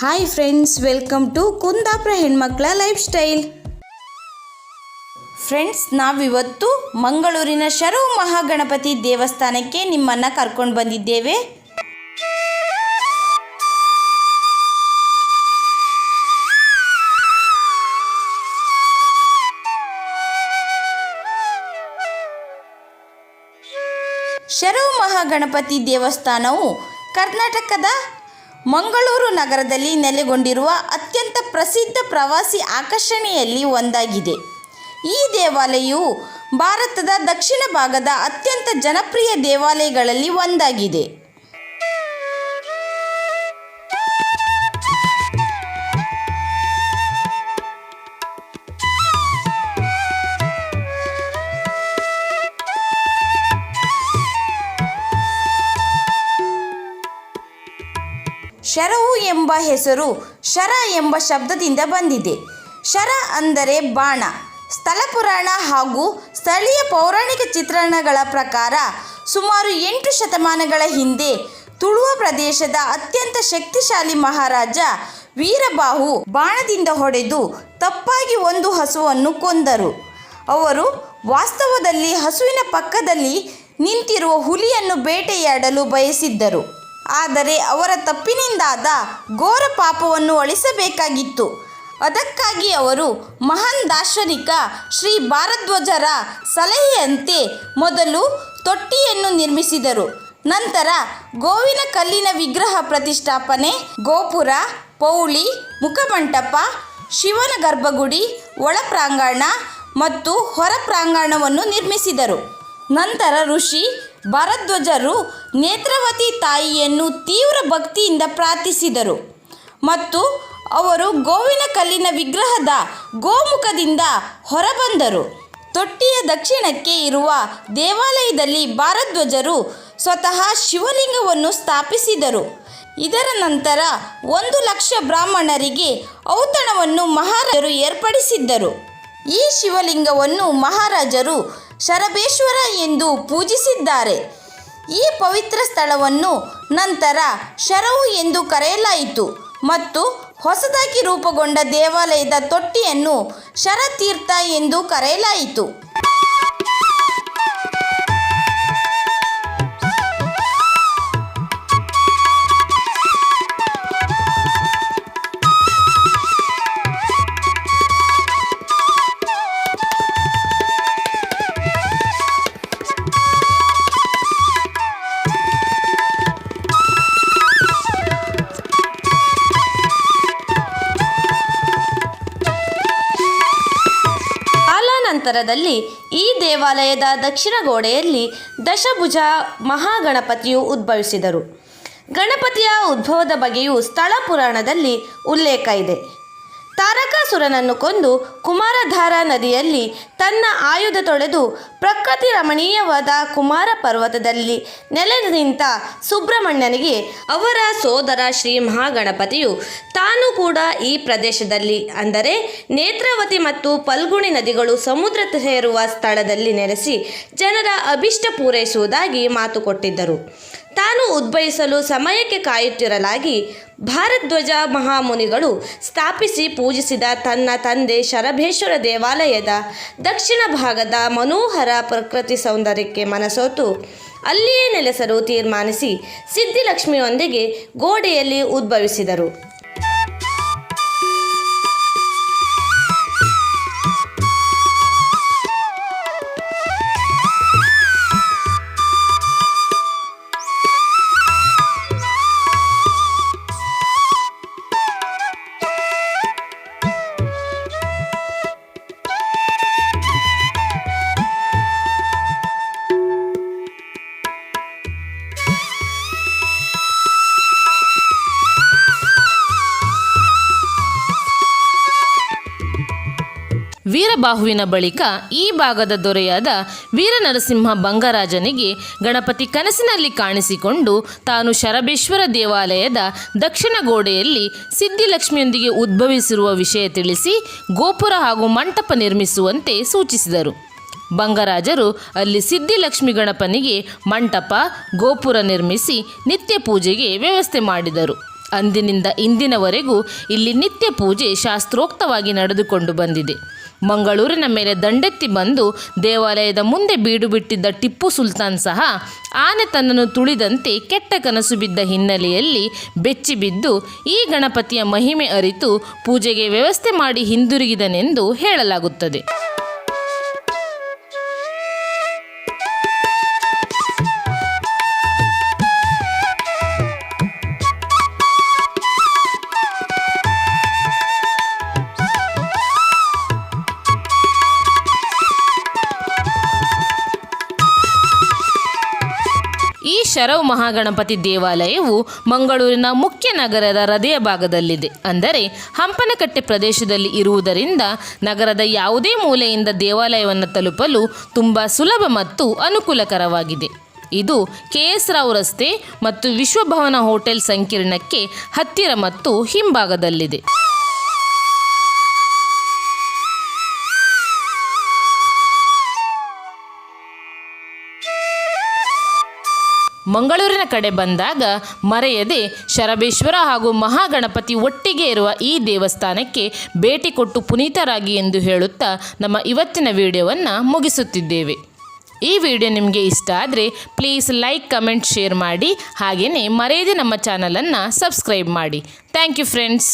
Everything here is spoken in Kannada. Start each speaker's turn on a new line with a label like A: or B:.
A: Hi friends welcome to Kundapura ಹೆಣ್ಮಕ್ಳ ಲೈಫ್ ಸ್ಟೈಲ್ ಫ್ರೆಂಡ್ಸ್ ನಾವಿವತ್ತು ಮಂಗಳೂರಿನ ಶರು ಮಹಾಗಣಪತಿ ದೇವಸ್ಥಾನಕ್ಕೆ ನಿಮ್ಮನ್ನ ಕರ್ಕೊಂಡು ಬಂದಿದ್ದೇವೆ. ಶರು ಮಹಾಗಣಪತಿ ದೇವಸ್ಥಾನವು ಕರ್ನಾಟಕದ ಮಂಗಳೂರು ನಗರದಲ್ಲಿ ನೆಲೆಗೊಂಡಿರುವ ಅತ್ಯಂತ ಪ್ರಸಿದ್ಧ ಪ್ರವಾಸಿ ಆಕರ್ಷಣೆಯಲ್ಲಿ ಒಂದಾಗಿದೆ. ಈ ದೇವಾಲಯವು ಭಾರತದ ದಕ್ಷಿಣ ಭಾಗದ ಅತ್ಯಂತ ಜನಪ್ರಿಯ ದೇವಾಲಯಗಳಲ್ಲಿ ಒಂದಾಗಿದೆ. ಶರವು ಎಂಬ ಹೆಸರು ಶರ ಎಂಬ ಶಬ್ದದಿಂದ ಬಂದಿದೆ. ಶರ ಅಂದರೆ ಬಾಣ. ಸ್ಥಳ ಪುರಾಣ ಹಾಗೂ ಸ್ಥಳೀಯ ಪೌರಾಣಿಕ ಚಿತ್ರಣಗಳ ಪ್ರಕಾರ ಸುಮಾರು ಎಂಟು ಶತಮಾನಗಳ ಹಿಂದೆ ತುಳುವ ಪ್ರದೇಶದ ಅತ್ಯಂತ ಶಕ್ತಿಶಾಲಿ ಮಹಾರಾಜ ವೀರಬಾಹು ಬಾಣದಿಂದ ಹೊಡೆದು ತಪ್ಪಾಗಿ ಒಂದು ಹಸುವನ್ನು ಕೊಂದರು. ಅವರು ವಾಸ್ತವದಲ್ಲಿ ಹಸುವಿನ ಪಕ್ಕದಲ್ಲಿ ನಿಂತಿರುವ ಹುಲಿಯನ್ನು ಬೇಟೆಯಾಡಲು ಬಯಸಿದ್ದರು. ಆದರೆ ಅವರ ತಪ್ಪಿನಿಂದಾದ ಘೋರ ಪಾಪವನ್ನು ಅಳಿಸಬೇಕಾಗಿತ್ತು. ಅದಕ್ಕಾಗಿ ಅವರು ಮಹಾನ್ ದಾರ್ಶನಿಕ ಶ್ರೀ ಭಾರದ್ವಾಜರ ಸಲಹೆಯಂತೆ ಮೊದಲು ತೊಟ್ಟಿಯನ್ನು ನಿರ್ಮಿಸಿದರು. ನಂತರ ಗೋವಿನ ಕಲ್ಲಿನ ವಿಗ್ರಹ ಪ್ರತಿಷ್ಠಾಪನೆ, ಗೋಪುರ, ಪೌಳಿ, ಮುಖಮಂಟಪ, ಶಿವನ ಗರ್ಭಗುಡಿ ಒಳ ಪ್ರಾಂಗಣ ಮತ್ತು ಹೊರ ಪ್ರಾಂಗಣವನ್ನು ನಿರ್ಮಿಸಿದರು. ನಂತರ ಋಷಿ ಭರದ್ವಾಜರು ನೇತ್ರಾವತಿ ತಾಯಿಯನ್ನು ತೀವ್ರ ಭಕ್ತಿಯಿಂದ ಪ್ರಾರ್ಥಿಸಿದರು. ಮತ್ತು ಅವರು ಗೋವಿನ ಕಲ್ಲಿನ ವಿಗ್ರಹದ ಗೋಮುಖದಿಂದ ಹೊರಬಂದರು. ತೊಟ್ಟಿಯ ದಕ್ಷಿಣಕ್ಕೆ ಇರುವ ದೇವಾಲಯದಲ್ಲಿ ಭಾರದ್ವಜರು ಸ್ವತಃ ಶಿವಲಿಂಗವನ್ನು ಸ್ಥಾಪಿಸಿದರು. ಇದರ ನಂತರ ಒಂದು ಲಕ್ಷ ಬ್ರಾಹ್ಮಣರಿಗೆ ಔತಣವನ್ನು ಮಹಾರಾಜರು ಏರ್ಪಡಿಸಿದ್ದರು. ಈ ಶಿವಲಿಂಗವನ್ನು ಮಹಾರಾಜರು ಶರಬೇಶ್ವರ ಎಂದು ಪೂಜಿಸಿದ್ದಾರೆ. ಈ ಪವಿತ್ರ ಸ್ಥಳವನ್ನು ನಂತರ ಶರವು ಎಂದು ಕರೆಯಲಾಯಿತು ಮತ್ತು ಹೊಸದಾಗಿ ರೂಪುಗೊಂಡ ದೇವಾಲಯದ ತೊಟ್ಟಿಯನ್ನು ಶರತೀರ್ಥ ಎಂದು ಕರೆಯಲಾಯಿತು. ಕಾಲಾನಂತರದಲ್ಲಿ ಈ ದೇವಾಲಯದ ದಕ್ಷಿಣ ಗೋಡೆಯಲ್ಲಿ ದಶಭುಜ ಮಹಾಗಣಪತಿಯು ಉದ್ಭವಿಸಿದರು. ಗಣಪತಿಯ ಉದ್ಭವದ ಬಗೆಯೂ ಸ್ಥಳ ಪುರಾಣದಲ್ಲಿ ಉಲ್ಲೇಖ ಇದೆ. ತಾರಕಾಸುರನನ್ನು ಕೊಂದು ಕುಮಾರಧಾರ ನದಿಯಲ್ಲಿ ತನ್ನ ಆಯುಧ ತೊಳೆದು ಪ್ರಕೃತಿ ರಮಣೀಯವಾದ ಕುಮಾರ ಪರ್ವತದಲ್ಲಿ ನೆಲೆ ನಿಂತ ಸುಬ್ರಹ್ಮಣ್ಯನಿಗೆ ಅವರ ಸೋದರ ಶ್ರೀ ಮಹಾಗಣಪತಿಯು ತಾನು ಕೂಡ ಈ ಪ್ರದೇಶದಲ್ಲಿ ಅಂದರೆ ನೇತ್ರಾವತಿ ಮತ್ತು ಪಲ್ಗುಣಿ ನದಿಗಳು ಸಮುದ್ರ ಸೇರುವ ಸ್ಥಳದಲ್ಲಿ ನೆಲೆಸಿ ಜನರ ಅಭಿಷ್ಟ ಪೂರೈಸುವುದಾಗಿ ಮಾತು ಕೊಟ್ಟಿದ್ದರು. ತಾನು ಉದ್ಭವಿಸಲು ಸಮಯಕ್ಕೆ ಕಾಯುತ್ತಿರಲಾಗಿ ಭಾರದ್ವಜ ಮಹಾಮುನಿಗಳು ಸ್ಥಾಪಿಸಿ ಪೂಜಿಸಿದ ತನ್ನ ತಂದೆ ಶರಭೇಶ್ವರ ದೇವಾಲಯದ ದಕ್ಷಿಣ ಭಾಗದ ಮನೋಹರ ಪ್ರಕೃತಿ ಸೌಂದರ್ಯಕ್ಕೆ ಮನಸೋತು. ಅಲ್ಲಿಯೇ ನೆಲೆಸಲು ತೀರ್ಮಾನಿಸಿ ಸಿದ್ಧಿಲಕ್ಷ್ಮಿಯೊಂದಿಗೆ ಗೋಡೆಯಲ್ಲಿ ಉದ್ಭವಿಸಿದರು.
B: ವೀರಬಾಹುವಿನ ಬಳಿಕ ಈ ಭಾಗದ ದೊರೆಯಾದ ವೀರನರಸಿಂಹ ಬಂಗರಾಜನಿಗೆ ಗಣಪತಿ ಕನಸಿನಲ್ಲಿ ಕಾಣಿಸಿಕೊಂಡು ತಾನು ಶರಬೇಶ್ವರ ದೇವಾಲಯದ ದಕ್ಷಿಣ ಗೋಡೆಯಲ್ಲಿ ಸಿದ್ಧಿಲಕ್ಷ್ಮಿಯೊಂದಿಗೆ ಉದ್ಭವಿಸಿರುವ ವಿಷಯ ತಿಳಿಸಿ ಗೋಪುರ ಹಾಗೂ ಮಂಟಪ ನಿರ್ಮಿಸುವಂತೆ ಸೂಚಿಸಿದರು. ಬಂಗರಾಜರು ಅಲ್ಲಿ ಸಿದ್ಧಿಲಕ್ಷ್ಮಿ ಗಣಪನಿಗೆ ಮಂಟಪ, ಗೋಪುರ ನಿರ್ಮಿಸಿ ನಿತ್ಯ ಪೂಜೆಗೆ ವ್ಯವಸ್ಥೆ ಮಾಡಿದರು. ಅಂದಿನಿಂದ ಇಂದಿನವರೆಗೂ ಇಲ್ಲಿ ನಿತ್ಯ ಪೂಜೆ ಶಾಸ್ತ್ರೋಕ್ತವಾಗಿ ನಡೆದುಕೊಂಡು ಬಂದಿದೆ. ಮಂಗಳೂರಿನ ಮೇಲೆ ದಂಡೆತ್ತಿ ಬಂದು ದೇವಾಲಯದ ಮುಂದೆ ಬೀಡು ಬಿಟ್ಟಿದ್ದ ಟಿಪ್ಪು ಸುಲ್ತಾನ್ ಸಹ ಆನೆ ತನ್ನನ್ನು ತುಳಿದಂತೆ ಕೆಟ್ಟ ಕನಸು ಬಿದ್ದ ಹಿನ್ನೆಲೆಯಲ್ಲಿ ಬೆಚ್ಚಿಬಿದ್ದು ಈ ಗಣಪತಿಯ ಮಹಿಮೆ ಅರಿತು ಪೂಜೆಗೆ ವ್ಯವಸ್ಥೆ ಮಾಡಿ ಹಿಂದಿರುಗಿದನೆಂದು ಹೇಳಲಾಗುತ್ತದೆ. ಶರವ್ ಮಹಾಗಣಪತಿ ದೇವಾಲಯವು ಮಂಗಳೂರಿನ ಮುಖ್ಯ ನಗರದ ಹೃದಯ ಭಾಗದಲ್ಲಿದೆ. ಅಂದರೆ ಹಂಪನಕಟ್ಟೆ ಪ್ರದೇಶದಲ್ಲಿ ಇರುವುದರಿಂದ ನಗರದ ಯಾವುದೇ ಮೂಲೆಯಿಂದ ದೇವಾಲಯವನ್ನು ತಲುಪಲು ತುಂಬ ಸುಲಭ ಮತ್ತು ಅನುಕೂಲಕರವಾಗಿದೆ. ಇದು ಕೆ ಎಸ್ ರಾವ್ ರಸ್ತೆ ಮತ್ತು ವಿಶ್ವಭವನ ಹೋಟೆಲ್ ಸಂಕೀರ್ಣಕ್ಕೆ ಹತ್ತಿರ ಮತ್ತು ಹಿಂಭಾಗದಲ್ಲಿದೆ. ಮಂಗಳೂರಿನ ಕಡೆ ಬಂದಾಗ ಮರೆಯದೆ ಶರಬೇಶ್ವರ ಹಾಗೂ ಮಹಾಗಣಪತಿ ಒಟ್ಟಿಗೆ ಇರುವ ಈ ದೇವಸ್ಥಾನಕ್ಕೆ ಭೇಟಿ ಕೊಟ್ಟು ಪುನೀತರಾಗಿ ಎಂದು ಹೇಳುತ್ತಾ ನಮ್ಮ ಇವತ್ತಿನ ವಿಡಿಯೋವನ್ನು ಮುಗಿಸುತ್ತಿದ್ದೇವೆ. ಈ ವಿಡಿಯೋ ನಿಮಗೆ ಇಷ್ಟ ಆದರೆ ಪ್ಲೀಸ್ ಲೈಕ್, ಕಮೆಂಟ್, ಶೇರ್ ಮಾಡಿ ಹಾಗೆಯೇ ಮರೆಯದೆ ನಮ್ಮ ಚಾನಲನ್ನು ಸಬ್ಸ್ಕ್ರೈಬ್ ಮಾಡಿ. Thank you friends.